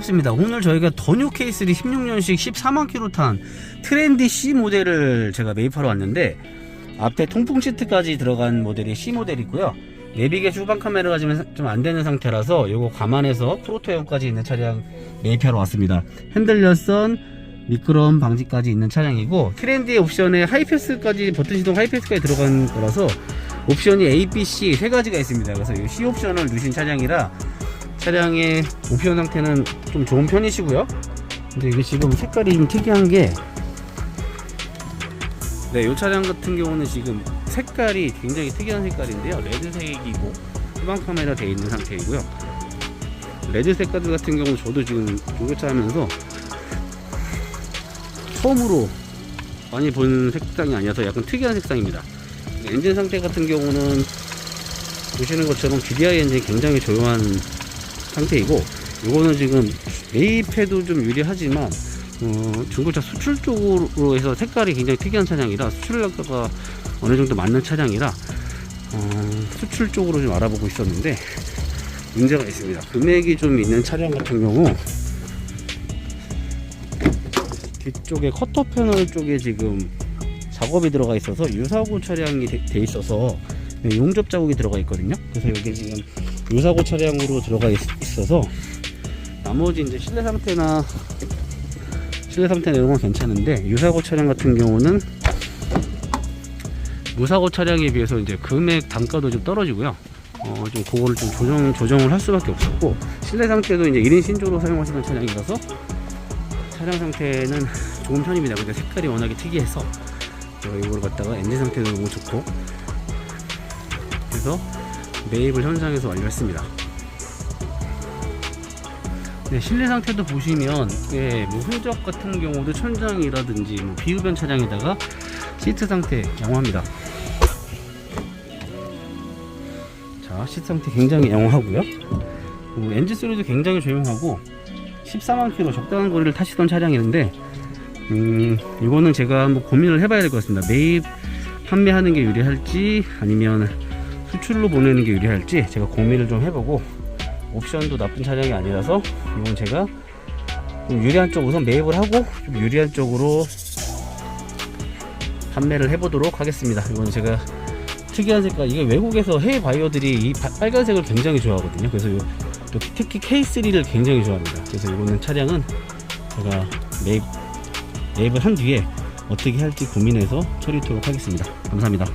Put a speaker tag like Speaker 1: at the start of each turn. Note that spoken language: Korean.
Speaker 1: 반갑습니다. 오늘 저희가 더뉴 K3 16년식 14만 킬로 탄 트렌디 C 모델을 제가 매입하러 왔는데 앞에 통풍 시트까지 들어간 모델이 C 모델이고요. 내비게이션 후방 카메라가 좀 안 되는 상태라서 이거 감안해서 프로토에어까지 있는 차량 매입하러 왔습니다. 핸들 열선, 미끄럼 방지까지 있는 차량이고 트렌디 옵션에 하이패스까지 버튼 시동 하이패스까지 들어간 거라서 옵션이 A, B, C 세 가지가 있습니다. 그래서 이 C 옵션을 누신 차량이라 차량의 옵션 상태는 좀 좋은 편이시고요. 근데 이게 지금 색깔이 좀 특이한 게 네, 이 차량 같은 경우는 지금 색깔이 굉장히 특이한 색깔인데요. 레드색이고 후방 카메라 돼 있는 상태이고요. 레드 색깔 같은 경우는 저도 지금 중고차 하면서 처음으로 많이 보는 색상이 아니어서 약간 특이한 색상입니다. 엔진 상태 같은 경우는 보시는 것처럼 GDI 엔진이 굉장히 조용한 상태이고 이거는 지금 매입해도 좀 유리하지만 어, 중고차 수출 쪽으로 해서 색깔이 굉장히 특이한 차량이라 수출가가 어느 정도 맞는 차량이라 어, 수출 쪽으로 좀 알아보고 있었는데 문제가 있습니다. 금액이 좀 있는 차량 같은 경우 뒤쪽에 커터 패널 쪽에 지금 작업이 들어가 있어서 유사고 차량이 돼, 돼 있어서 네, 용접 자국이 들어가 있거든요. 그래서 여기 지금 유사고 차량으로 들어가 있, 있어서 나머지 이제 실내 상태나 실내 상태나 이런 건 괜찮은데 유사고 차량 같은 경우는 무사고 차량에 비해서 이제 금액 단가도 좀 떨어지고요. 어, 좀 그거를 좀 조정, 조정을 할 수밖에 없었고 실내 상태도 이제 1인 신조로 사용하시는 차량이라서 차량 상태는 좋은 편입니다. 근데 색깔이 워낙에 특이해서 이걸 갖다가 엔진 상태도 너무 좋고 그래서 매입을 현장에서 완료했습니다. 네, 실내 상태도 보시면 예, 뭐 흔적 같은 경우도 천장이라든지 뭐 비흡연 차량에다가 시트 상태 양호합니다. 자, 시트 상태 굉장히 양호하고요. 뭐 엔진 소리도 굉장히 조용하고 14만 킬로 적당한 거리를 타시던 차량이는데 음, 이거는 제가 한번 고민을 해봐야 될 것 같습니다. 매입 판매하는 게 유리할지 아니면 수출로 보내는 게 유리할지 제가 고민을 좀 해보고 옵션도 나쁜 차량이 아니라서 이건 제가 좀 유리한 쪽 우선 매입을 하고 좀 유리한 쪽으로 판매를 해보도록 하겠습니다. 이건 제가 특이한 색깔 이게 외국에서 해외 바이어들이 이 바- 빨간색을 굉장히 좋아하거든요. 그래서 요, 또 특히 K3를 굉장히 좋아합니다. 그래서 이거는 차량은 제가 매입 매입을 한 뒤에 어떻게 할지 고민해서 처리토록 하겠습니다. 감사합니다.